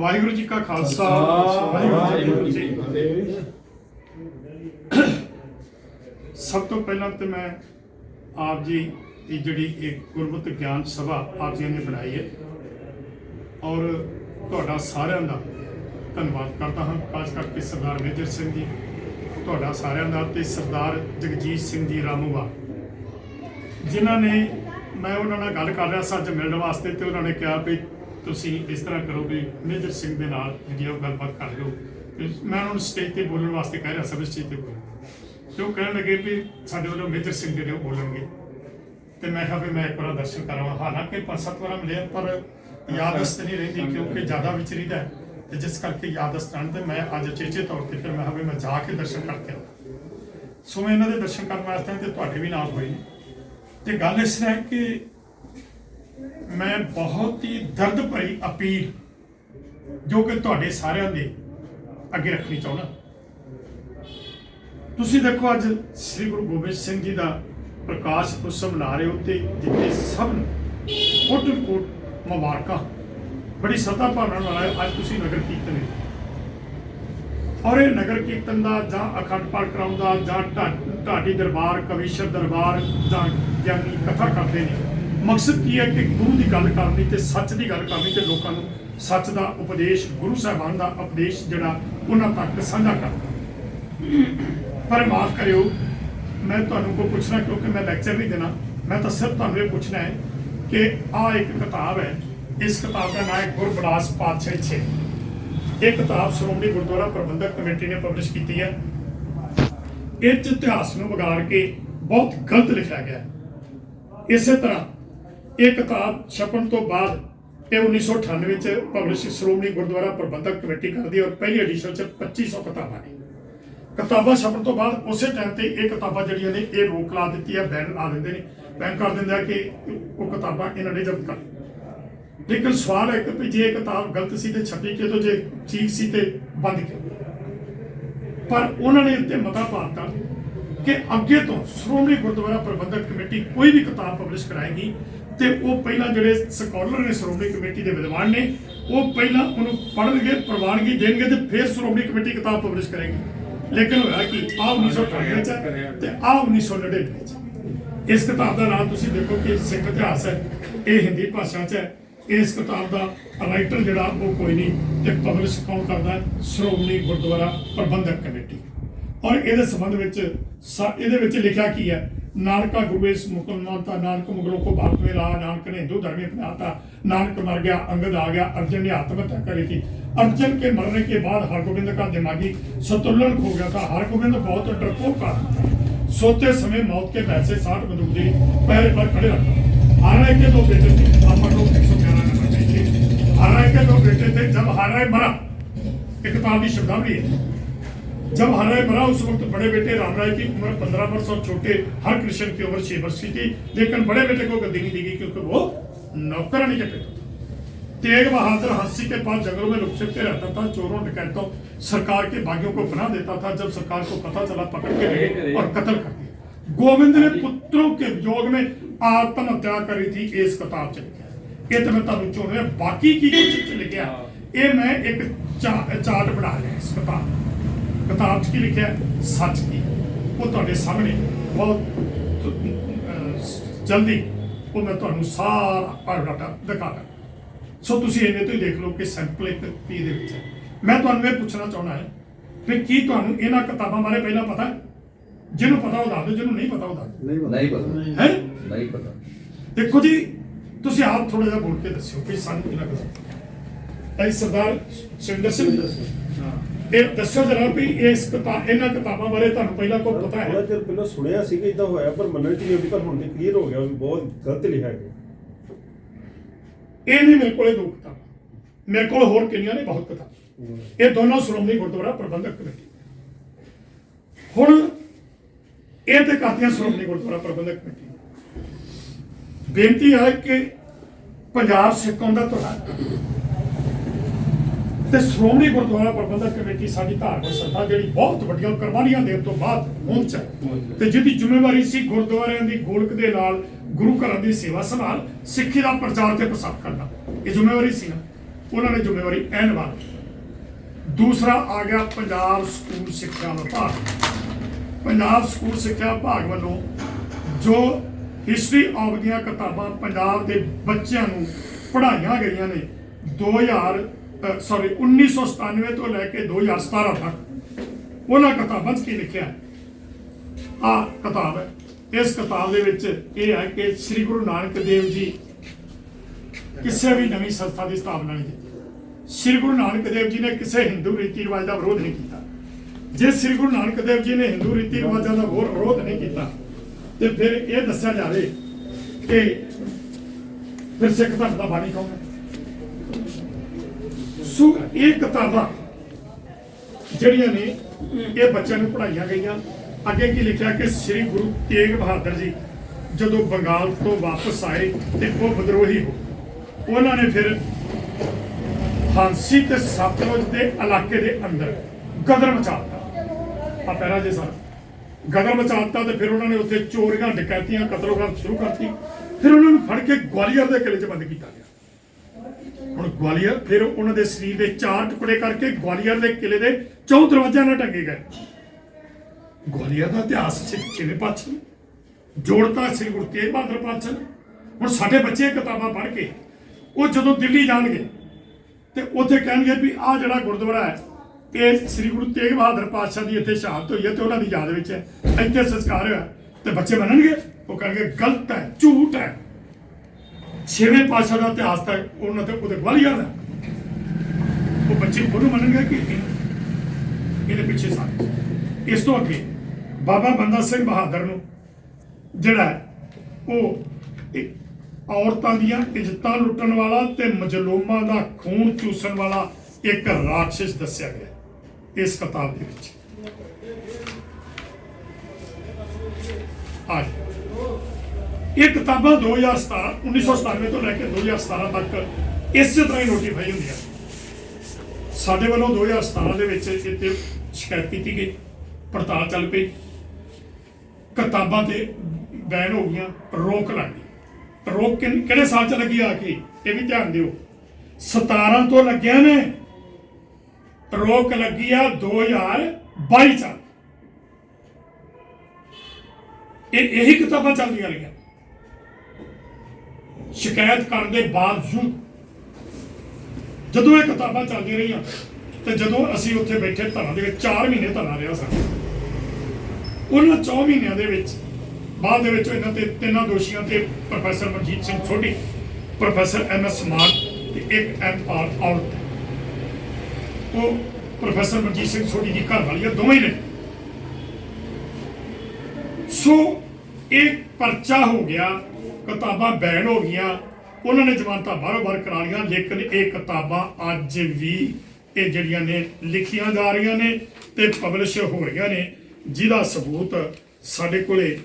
ਵਾਹਿਗੁਰੂ ਜੀ ਕਾ ਖਾਲਸਾ ਵਾਹਿਗੁਰੂ ਜੀ ਕੀ ਫਤਿਹ। ਸਭ ਤੋਂ ਪਹਿਲਾਂ ਤੇ ਮੈਂ ਆਪ ਜੀ ਦੀ ਜਿਹੜੀ ਇੱਕ ਗੁਰਮਤ ਗਿਆਨ ਸਭਾ ਆਪ ਜੀ ਨੇ ਬਣਾਈ ਹੈ। ਔਰ ਤੁਹਾਡਾ ਸਾਰਿਆਂ ਦਾ ਧੰਨਵਾਦ ਕਰਦਾ ਹਾਂ ਖਾਸ ਕਰਕੇ ਸਰਦਾਰ ਮੇਜਰ ਸਿੰਘ ਜੀ ਤੁਹਾਡਾ ਸਾਰਿਆਂ ਦਾ ਤੇ ਸਰਦਾਰ ਜਗਜੀਤ ਸਿੰਘ ਜੀ ਰਾਮੂਵਾ ਜਿਨ੍ਹਾਂ ਨੇ ਮੈਂ ਉਹਨਾਂ ਨਾਲ ਗੱਲ ਕਰ ਰਿਹਾ ਸੀ ਅੱਜ ਮਿਲਣ ਵਾਸਤੇ ਤੇ ਉਹਨਾਂ ਨੇ ਕਿਹਾ ਵੀ ਤੁਸੀਂ ਇਸ ਤਰ੍ਹਾਂ ਕਰੋ ਵੀ ਮੇਜਰ ਸਿੰਘ ਦੇ ਨਾਲ ਜਿਹੜੀ ਉਹ ਗੱਲਬਾਤ ਕਰ ਲਿਓ। ਮੈਂ ਉਹਨਾਂ ਨੂੰ ਸਟੇਜ ਤੇ ਬੋਲਣ ਵਾਸਤੇ ਕਹਿ ਰਿਹਾ ਸੀ ਸਟੇਜ ਤੇ ਬੋਲੋ। ਤੇ ਉਹ ਕਹਿਣ ਲੱਗੇ ਵੀ ਸਾਡੇ ਵੱਲੋਂ ਮੇਜਰ ਸਿੰਘ ਜਿਹੜੇ ਉਹ ਬੋਲਣਗੇ। ਤੇ ਮੈਂ ਕਿਹਾ ਵੀ ਮੈਂ ਇੱਕ ਵਾਰ ਦਰਸ਼ਨ ਕਰਾਵਾਂ ਹਾਲਾਂਕਿ ਪੰਜ ਸੱਤ ਵਾਰ ਮਿਲਿਆ ਪਰ ਯਾਦਸਤ ਨਹੀਂ ਰਹਿੰਦੀ ਕਿਉਂਕਿ ਜ਼ਿਆਦਾ ਵਿਚਰੀਦਾ ਹੈ। ਤੇ ਜਿਸ ਕਰਕੇ ਯਾਦਸਤ ਰਹਿਣ ਤੇ ਮੈਂ ਅੱਜ ਚੇਚੇ ਤੌਰ ਤੇ ਫਿਰ ਮੈਂ ਕਿਹਾ ਵੀ ਮੈਂ ਜਾ ਕੇ ਦਰਸ਼ਨ ਕਰਕੇ ਆਵਾਂ। ਸੋ ਮੈਂ ਇਹਨਾਂ ਦੇ ਦਰਸ਼ਨ ਕਰਨ ਵਾਸਤੇ ਤੇ ਤੁਹਾਡੇ ਵੀ ਨਾਲ ਹੋਏ ਨੇ। ਤੇ ਗੱਲ ਇਸ ਤਰ੍ਹਾਂ ਕਿ ਮੈਂ ਬਹੁਤ ਹੀ ਦਰਦ ਭਰੀ ਅਪੀਲ ਜੋ ਕਿ ਤੁਹਾਡੇ ਸਾਰਿਆਂ ਦੇ ਅੱਗੇ ਰੱਖਣੀ ਚਾਹੁੰਦਾ। ਤੁਸੀਂ ਦੇਖੋ ਅੱਜ ਸ੍ਰੀ ਗੁਰੂ ਗੋਬਿੰਦ ਸਿੰਘ ਜੀ ਦਾ ਪ੍ਰਕਾਸ਼ ਉਤਸਵ ਮਨਾ ਰਹੇ ਹੋ ਤੇ ਜਿੱਥੇ ਸਭ ਨੂੰ ਕੋਟ ਕੋਟ ਮੁਬਾਰਕਾਂ। ਬੜੀ ਸਤਾ ਭਾਵਨਾ ਨਾਲ ਅੱਜ ਤੁਸੀਂ ਨਗਰ ਕੀਰਤਨ ਵਿੱਚ। ਔਰ ਇਹ ਨਗਰ ਕੀਰਤਨ ਦਾ ਜਾਂ ਅਖੰਡ ਪਾਠ ਕਰਾਉਣ ਜਾਂ ਢਾ- ਢਾਡੀ ਦਰਬਾਰ, ਕਵੀਸ਼ਰ ਦਰਬਾਰ ਜਾਂ ਗਿਆਨੀ ਕਥਾ ਕਰਦੇ ਨੇ ਮਕਸਦ ਕੀ ਹੈ ਕਿ ਗੁਰੂ ਦੀ ਗੱਲ ਕਰਨੀ ਤੇ ਸੱਚ ਦੀ ਗੱਲ ਕਰਨੀ ਤੇ ਲੋਕਾਂ ਨੂੰ ਸੱਚ ਦਾ ਉਪਦੇਸ਼, ਗੁਰੂ ਸਾਹਿਬਾਨ ਦਾ ਉਪਦੇਸ਼ ਜਿਹੜਾ ਉਹਨਾਂ ਤੱਕ ਸਾਂਝਾ ਕਰਨਾ। ਪਰ ਮਾਫ ਕਰਿਓ, ਮੈਂ ਤੁਹਾਨੂੰ ਕੋਈ ਪੁੱਛਣਾ, ਕਿਉਂਕਿ ਮੈਂ ਲੈਕਚਰ ਨਹੀਂ ਦੇਣਾ, ਮੈਂ ਤਾਂ ਸਿਰਫ ਤੁਹਾਨੂੰ ਇਹ ਪੁੱਛਣਾ ਹੈ ਕਿ ਆਹ ਇੱਕ ਕਿਤਾਬ ਹੈ, ਇਸ ਕਿਤਾਬ ਦਾ ਨਾਮ ਹੈ ਗੁਰਬਿਲਾਸ ਪਾਤਸ਼ਾਹ 6 ਇਹ ਕਿਤਾਬ ਸ਼੍ਰੋਮਣੀ ਗੁਰਦੁਆਰਾ ਪ੍ਰਬੰਧਕ ਕਮੇਟੀ ਨੇ ਪਬਲਿਸ਼ ਕੀਤੀ ਹੈ। ਇਹ 'ਚ ਇਤਿਹਾਸ ਨੂੰ ਵਿਗਾੜ ਕੇ ਬਹੁਤ ਗਲਤ ਲਿਖਿਆ ਗਿਆ ਇਸੇ ਤਰ੍ਹਾਂ ਇਹ ਕਿਤਾਬ ਛਪਣ ਤੋਂ ਬਾਅਦ ਇਹ 1998 ਚ ਪਬਲਿਸ਼ ਸ਼੍ਰੋਮਣੀ ਗੁਰਦੁਆਰਾ ਪ੍ਰਬੰਧਕ ਕਮੇਟੀ ਕਰਦੀ ਹੈ ਔਰ ਪਹਿਲੀ ਐਡੀਸ਼ਨ ਚ 2500 ਕਿਤਾਬਾਂ ਨੇ। ਕਿਤਾਬਾਂ ਛਪਣ ਤੋਂ ਬਾਅਦ ਉਸੇ ਟਾਈਮ ਤੇ ਇਹ ਕਿਤਾਬਾਂ ਜਿਹੜੀਆਂ ਨੇ, ਇਹ ਰੋਕ ਲਾ ਦਿੱਤੀ ਹੈ ਬੈਨ ਲਾ ਦਿੰਦੇ ਨੇ। ਬੈਨ ਕਰ ਦਿੰਦੇ ਆ ਕਿ ਉਹ ਕਿਤਾਬਾਂ ਇਹਨਾਂ ਨੇ ਜ਼ਬਤ ਕਰ ਲੇਕਿਨ ਸਵਾਲ ਹੈ ਕਿ ਜੇ ਇਹ ਕਿਤਾਬ ਗਲਤ ਸੀ ਤੇ ਛਪੀ ਕਿਉਂ, ਜੇ ਠੀਕ ਸੀ ਤੇ ਬੰਦ ਕਿਉਂ? ਪਰ ਉਹਨਾਂ ਨੇ ਇੱਥੇ ਮਤਾ ਪਾਤਾ ਕਿ ਅੱਗੇ ਤੋਂ ਸ਼੍ਰੋਮਣੀ ਗੁਰਦੁਆਰਾ ਪ੍ਰਬੰਧਕ ਕਮੇਟੀ ਕੋਈ ਵੀ ਕਿਤਾਬ ਪਬਲਿਸ਼ ਕਰਾਏਗੀ ਤੇ ਉਹ ਪਹਿਲਾਂ ਜਿਹੜੇ ਸਕਾਲਰ ਨੇ ਸ਼੍ਰੋਮਣੀ ਕਮੇਟੀ ਦੇ ਵਿਦਵਾਨ ਨੇ, ਉਹ ਪਹਿਲਾਂ ਉਹਨੂੰ ਪੜ੍ਹਨਗੇ, ਪ੍ਰਵਾਨਗੀ ਦੇਣਗੇ ਤੇ ਫਿਰ ਸ਼੍ਰੋਮਣੀ ਕਮੇਟੀ ਕਿਤਾਬ ਪਬਲਿਸ਼ ਕਰੇਗੀ। ਲੇਕਿਨ ਹੋਇਆ ਕਿ? ਆ 1998 ਚ ਤੇ ਆ 1999 ਚ ਇਸ ਕਿਤਾਬ ਦਾ ਨਾਮ ਤੁਸੀਂ ਦੇਖੋ ਕਿ ਸਿੱਖ ਇਤਿਹਾਸ ਹੈ, ਇਹ ਹਿੰਦੀ ਭਾਸ਼ਾ ਚ ਹੈ। ਇਸ ਕਿਤਾਬ ਦਾ ਰਾਈਟਰ ਜਿਹੜਾ, ਉਹ ਕੋਈ ਨਹੀਂ ਤੇ ਪਬਲਿਸ਼ ਕੌਣ ਕਰਦਾ ਸ਼੍ਰੋਮਣੀ ਗੁਰਦੁਆਰਾ ਪ੍ਰਬੰਧਕ ਕਮੇਟੀ। ਔਰ ਇਹਦੇ ਸੰਬੰਧ ਵਿੱਚ ਇਹਦੇ ਵਿੱਚ ਲਿਖਿਆ ਕੀ ਹੈ? नानका गुरुवे मुकुल मानता नानक मुगलों को भारत में लाया नानक ने हिंदू धर्म में अपनाता नानक मर गया अंगद आ गया अर्जुन ने आत्महत्या करी थी अर्जुन के मरने के बाद हरगोविंद का दिमागी संतुलन खो गया था हरगोविंद बहुत डरपोक था सोते समय मौत के पैसे साठ बंदूक दी पैर पर खड़े रखा हारा के दो बेटे थे अमर लोग एक सौ ग्यारह नंबर थे हारा के दो बेटे थे जब हारा मरा इकतालीस शब्दावली है जब हराय मरा उस वक्त बड़े बेटे राम राय की उम्र पंद्रह वर्ष और छोटे हर कृष्ण की उम्र छह वर्ष की थी, लेकिन बड़े बेटे को गद्दी नहीं दी क्योंकि वो नौकरानी के बेटा तेग बहादुर हँसी के पास जंगलों में लुक रहता था, चोरों डकैतों सरकार के भाग्यों को बना देता था, जब सरकार को पता चला, पकड़ के और कत्ल कर दिया गोविंद ने पुत्रों के योग में आत्महत्या करी थी इस किताब च ये तो मैं बाकी की चिट्ठी लिखा ये मैं एक चार्ट बना लिया इस किताब ਕਿਤਾਬ ਦਾ। 'ਚ ਕੀ ਲਿਖਿਆ ਹੈ? ਸੱਚ ਕੀ? ਹੈ? ਉਹ ਤੁਹਾਡੇ ਸਾਹਮਣੇ ਬਹੁਤ ਜਲਦੀ ਉਹ ਮੈਂ ਤੁਹਾਨੂੰ ਸਾਰਾ ਬਾਇਓਡਾਟਾ ਦਿਖਾਦਾ ਸੋ ਤੁਸੀਂ ਇਹਨੇ ਤੋਂ ਹੀ ਦੇਖ ਲਓ ਕਿ ਸੈਂਪਲ ਇੱਕ ਪੀ ਦੇ ਵਿੱਚ ਹੈ। ਮੈਂ ਤੁਹਾਨੂੰ ਇਹ ਪੁੱਛਣਾ ਚਾਹੁੰਦਾ ਹੈ ਕਿ ਕੀ ਤੁਹਾਨੂੰ ਇਹਨਾਂ ਕਿਤਾਬਾਂ ਬਾਰੇ ਪਹਿਲਾਂ ਪਤਾ ਹੈ? ਜਿਹਨੂੰ ਪਤਾ ਉਹ ਦੱਸ ਦਿਓ ਜਿਹਨੂੰ ਨਹੀਂ ਪਤਾ ਉਹ ਦੱਸ ਦਿਓ। ਨਹੀਂ ਪਤਾ। ਹੈ? ਨਹੀਂ ਪਤਾ। ਦੇਖੋ ਜੀ ਤੁਸੀਂ ਆਪ ਥੋੜਾ ਜਿਹਾ ਬੋਲ ਕੇ ਦੱਸਿਓ ਕਿ ਸਾਨੂੰ ਕਿਹਨਾਂ ਪਤਾ। ਹੈ ਸਰਦਾਰ ਸੁਰਿੰਦਰ ਸਿੰਘ ਇਹ ਦੱਸੋ ਜਰਾ ਵੀ ਇਸ ਕਿਤਾਬ ਇਹਨਾਂ ਕਿਤਾਬਾਂ ਬਾਰੇ ਤੁਹਾਨੂੰ ਪਹਿਲਾਂ ਕੋਈ ਪਤਾ ਥੋੜਾ ਹੈ ਚਿਰ ਪਹਿਲਾਂ ਸੁਣਿਆ ਸੀ ਕਿ ਇਦਾਂ ਹੋਇਆ ਪਰ ਮੰਨਣ ਚ ਨਹੀਂ ਆਉਂਦੀ ਪਰ ਹੁਣ ਤੇ ਕਲੀਅਰ ਹੋ ਗਿਆ ਵੀ ਬਹੁਤ ਗਲਤ ਲਿਖਿਆ ਗਿਆ। ਇਹ ਨਹੀਂ ਮੇਰੇ ਕੋਲੇ ਦੋ ਕਿਤਾਬਾਂ। ਮੇਰੇ ਕੋਲ ਹੋਰ ਕਿੰਨੀਆਂ ਨੇ? ਬਹੁਤ ਕਿਤਾਬਾਂ। ਇਹ ਦੋਨੋਂ ਸ਼੍ਰੋਮਣੀ ਗੁਰਦੁਆਰਾ ਪ੍ਰਬੰਧਕ ਕਮੇਟੀ। ਹੁਣ ਇਹ ਤੇ ਕਰਦੀਆਂ ਸ਼੍ਰੋਮਣੀ ਗੁਰਦੁਆਰਾ ਪ੍ਰਬੰਧਕ ਕਮੇਟੀ। ਬੇਨਤੀ ਹੈ ਕਿ ਪੰਜਾਬ ਸਿੱਖਾਂ ਦਾ ਤੁਹਾਡਾ ਤੇ ਸ਼੍ਰੋਮਣੀ ਗੁਰਦੁਆਰਾ ਪ੍ਰਬੰਧਕ ਕਮੇਟੀ ਸਾਡੀ ਧਾਰਮਿਕ ਸੰਸਥਾ ਜਿਹੜੀ ਬਹੁਤ ਵੱਡੀਆਂ ਕੁਰਬਾਨੀਆਂ ਦੇਣ ਤੋਂ ਬਾਅਦ ਪਹੁੰਚ ਹੈ। ਤੇ ਜਿਹਦੀ ਜ਼ਿੰਮੇਵਾਰੀ ਸੀ ਗੁਰਦੁਆਰਿਆਂ ਦੀ ਗੋਲਕ ਦੇ ਨਾਲ ਗੁਰੂ ਘਰਾਂ ਦੀ ਸੇਵਾ ਸੰਭਾਲ ਸਿੱਖੀ ਦਾ ਪ੍ਰਚਾਰ ਤੇ ਪ੍ਰਸਾਰ ਕਰਨਾ। ਇਹ ਜ਼ਿੰਮੇਵਾਰੀ ਸੀ ਨਾ। ਉਹਨਾਂ ਨੇ ਜ਼ਿੰਮੇਵਾਰੀ ਐਨ ਨਿਭਾਉਣੀ ਦੂਸਰਾ ਆ ਗਿਆ ਪੰਜਾਬ ਸਕੂਲ ਸਿੱਖਿਆ ਵਿਭਾਗ। ਪੰਜਾਬ ਸਕੂਲ ਸਿੱਖਿਆ ਵਿਭਾਗ ਵੱਲੋਂ ਜੋ ਹਿਸਟਰੀ ਆਫ ਦੀਆਂ ਕਿਤਾਬਾਂ ਪੰਜਾਬ ਦੇ ਬੱਚਿਆਂ ਨੂੰ ਪੜ੍ਹਾਈਆਂ ਗਈਆਂ ਨੇ 2000 ਸੌਰੀ 1997 ਤੋਂ ਲੈ ਕੇ 2017 ਤੱਕ। ਉਹਨਾਂ ਕਿਤਾਬਾਂ 'ਚ ਕੀ ਲਿਖਿਆ ਆ ਕਿਤਾਬ ਹੈ। ਇਸ ਕਿਤਾਬ ਦੇ ਵਿੱਚ ਇਹ ਹੈ ਕਿ ਸ੍ਰੀ ਗੁਰੂ ਨਾਨਕ ਦੇਵ ਜੀ ਕਿਸੇ ਵੀ ਨਵੀਂ ਸੰਸਥਾ ਦੀ ਸਥਾਪਨਾ ਨਹੀਂ ਕੀਤੀ। ਸ੍ਰੀ ਗੁਰੂ ਨਾਨਕ ਦੇਵ ਜੀ ਨੇ ਕਿਸੇ ਹਿੰਦੂ ਰੀਤੀ ਰਿਵਾਜ ਦਾ ਵਿਰੋਧ ਨਹੀਂ ਕੀਤਾ। ਜੇ ਸ੍ਰੀ ਗੁਰੂ ਨਾਨਕ ਦੇਵ ਜੀ ਨੇ ਹਿੰਦੂ ਰੀਤੀ ਰਿਵਾਜਾਂ ਦਾ ਹੋਰ ਵਿਰੋਧ ਨਹੀਂ ਕੀਤਾ, ਤੇ ਫਿਰ ਇਹ ਦੱਸਿਆ ਜਾਵੇ ਕਿ ਫਿਰ ਸਿੱਖ ਧਰਮ ਦਾ ਬਾਣੀ ਕੌਣ ਹੈ? ਸੋ ਇਹ ਕਿਤਾਬਾਂ ਜਿਹੜੀਆਂ ਨੇ ਇਹ ਬੱਚਿਆਂ ਨੂੰ ਪੜ੍ਹਾਈਆਂ ਗਈਆਂ। ਅੱਗੇ ਕੀ ਲਿਖਿਆ ਕਿ ਸ੍ਰੀ ਗੁਰੂ ਤੇਗ ਬਹਾਦਰ ਜੀ ਜਦੋਂ ਬੰਗਾਲ ਤੋਂ ਵਾਪਸ ਆਏ ਤੇ ਉਹ ਵਿਦਰੋਹੀ ਹੋ ਉਹਨਾਂ ਨੇ ਫਿਰ ਹਾਂਸੀ ਤੇ ਸਤਲੁਜ ਦੇ ਇਲਾਕੇ ਦੇ ਅੰਦਰ ਗਦਰ ਮਚਾਤਾ ਆ ਪਹਿਰਾ ਜੇ ਸਰ। ਗਦਰ ਮਚਾਤਾ ਤੇ ਫਿਰ ਉਹਨਾਂ ਨੇ ਉੱਥੇ ਚੋਰੀਆਂ, ਡਕੈਤੀਆਂ ਕਤਲੋਗਾਤ ਸ਼ੁਰੂ ਕਰਤੀ। ਫਿਰ ਉਹਨਾਂ ਨੂੰ ਫੜ ਕੇ ਗਵਾਲੀਅਰ ਦੇ ਕਿਲੇ 'ਚ ਬੰਦ ਕੀਤਾ ਗਿਆ। ਹੁਣ ਗਵਾਲੀਅਰ ਫਿਰ ਉਹਨਾਂ ਦੇ ਸਰੀਰ ਦੇ ਚਾਰ ਟੁਕੜੇ ਕਰਕੇ ਗਵਾਲੀਅਰ ਦੇ ਕਿਲੇ ਦੇ ਚੌ ਦਰਵਾਜ਼ਿਆਂ ਨਾਲ ਟੰਗੇ ਗਏ। ਗਵਾਲੀਅਰ ਦਾ ਇਤਿਹਾਸ ਸਿੱਖ ਛੇਵੇਂ ਪਾਤਸ਼ਾਹ। ਜੋੜਤਾ ਸ੍ਰੀ ਗੁਰੂ ਤੇਗ ਬਹਾਦਰ ਪਾਤਸ਼ਾਹ। ਹੁਣ ਸਾਡੇ ਬੱਚੇ ਕਿਤਾਬਾਂ ਪੜ੍ਹ ਕੇ, ਉਹ ਜਦੋਂ ਦਿੱਲੀ ਜਾਣਗੇ, ਤੇ ਉੱਥੇ ਕਹਿਣਗੇ ਵੀ ਆਹ ਜਿਹੜਾ ਗੁਰਦੁਆਰਾ ਹੈ, ਇਹ ਸ੍ਰੀ ਗੁਰੂ ਤੇਗ ਬਹਾਦਰ ਪਾਤਸ਼ਾਹ ਦੀ ਇੱਥੇ ਸ਼ਹਾਦਤ ਹੋਈ ਹੈ ਤੇ ਉਹਨਾਂ ਦੀ ਯਾਦ ਵਿੱਚ ਹੈ। ਇੱਥੇ ਸੰਸਕਾਰ ਹੋਇਆ, ਤੇ ਬੱਚੇ ਮੰਨਣਗੇ, ਉਹ ਕਹਿਣਗੇ, ਗਲਤ ਹੈ, ਝੂਠ ਹੈ। ਛੇਵੇਂ ਪਾਤਸ਼ਾਹ ਦਾ ਇਤਿਹਾਸ ਤਾਂ ਉਹਨਾਂ ਤੇ ਉਹਦੇ ਗਵਾਲੀਅਰ ਦਾ। ਉਹ ਬੱਚੇ ਉਹਨੂੰ ਮੰਨਣਗੇ ਕਿ ਇਹਦੇ ਪਿੱਛੇ ਸਾਰੇ। ਇਸ ਤੋਂ ਅੱਗੇ ਬਾਬਾ ਬੰਦਾ ਸਿੰਘ ਬਹਾਦਰ ਨੂੰ ਜਿਹੜਾ ਉਹ ਔਰਤਾਂ ਦੀਆਂ ਇੱਜ਼ਤਾਂ ਲੁੱਟਣ ਵਾਲਾ ਤੇ ਮਜਲੂਮਾਂ ਦਾ ਖੂਨ ਚੂਸਣ ਵਾਲਾ ਇੱਕ ਰਾਖਸ਼ ਦੱਸਿਆ ਗਿਆ ਇਸ ਕਿਤਾਬ ਦੇ ਵਿੱਚ। ਆ ਇਹ ਕਿਤਾਬਾਂ 2017 1997 ਤੋਂ ਲੈ ਕੇ 2017 ਤੱਕ ਇਸੇ ਤਰ੍ਹਾਂ ਹੀ ਨੋਟੀਫਾਈ ਹੁੰਦੀਆਂ ਸਾਡੇ ਵੱਲੋਂ 2017 ਦੇ ਵਿੱਚ ਇੱਥੇ ਸ਼ਿਕਾਇਤ ਕੀਤੀ ਗਈ, ਪੜਤਾਲ ਚੱਲ ਪਈ। ਕਿਤਾਬਾਂ ਤੇ ਬੈਨ ਹੋ ਗਈਆਂ, ਰੋਕ ਲੱਗ ਗਈ। ਰੋਕ ਕਿਹੜੇ ਸਾਲ ਚ ਲੱਗੀ ਆ ਕੇ? ਇਹ ਵੀ ਧਿਆਨ ਦਿਓ। 17 ਤੋਂ ਲੱਗਿਆ ਨੇ। ਰੋਕ ਲੱਗੀ ਆ 2022 ਚ। ਇਹ, ਇਹੀ ਕਿਤਾਬਾਂ ਚੱਲਦੀਆਂ ਰਹੀਆਂ। ਸ਼ਿਕਾਇਤ ਕਰਨ ਦੇ ਬਾਵਜੂਦ ਜਦੋਂ ਇਹ ਕਿਤਾਬਾਂ ਚੱਲਦੀਆਂ ਰਹੀਆਂ, ਤੇ ਜਦੋਂ ਅਸੀਂ ਉੱਥੇ ਬੈਠੇ ਧਰਨਾ ਦੇ ਵਿੱਚ 4 ਮਹੀਨੇ ਧਰਨਾ ਰਿਹਾ ਸਾਡਾ। ਉਹਨਾਂ 4 ਮਹੀਨਿਆਂ ਦੇ ਵਿੱਚ, ਬਾਅਦ ਦੇ ਵਿੱਚ ਇਹਨਾਂ ਤੇ ਤਿੰਨਾਂ ਦੋਸ਼ੀਆਂ ਤੇ ਪ੍ਰੋਫੈਸਰ ਮਨਜੀਤ ਸਿੰਘ ਛੋਟੀ ਪ੍ਰੋਫੈਸਰ ਐਮ ਐਸ ਮਾਨ ਤੇ ਇੱਕ ਐਮ ਆਰ ਔਰਤ ਉਹ ਪ੍ਰੋਫੈਸਰ ਮਨਜੀਤ ਸਿੰਘ ਛੋਟੀ ਦੀ ਘਰ ਵਾਲੀ ਦੋਵੇਂ ਨੇ। ਸੋ ਇਹ ਪਰਚਾ ਹੋ ਗਿਆ, ਕਿਤਾਬਾਂ ਬੈਨ ਹੋ ਗਈਆਂ। ਉਹਨਾਂ ਨੇ ਜ਼ਮਾਨਤਾਂ ਬਾਹਰੋਂ ਬਾਹਰ ਕਰਾ ਲਈਆਂ, ਲੇਕਿਨ ਇਹ ਕਿਤਾਬਾਂ ਅੱਜ ਵੀ ਇਹ ਜਿਹੜੀਆਂ ਨੇ ਲਿਖੀਆਂ ਜਾ ਰਹੀਆਂ ਨੇ ਤੇ ਪਬਲਿਸ਼ ਹੋ ਰਹੀਆਂ ਨੇ, ਜਿਹਦਾ ਸਬੂਤ ਸਾਡੇ ਕੋਲੇ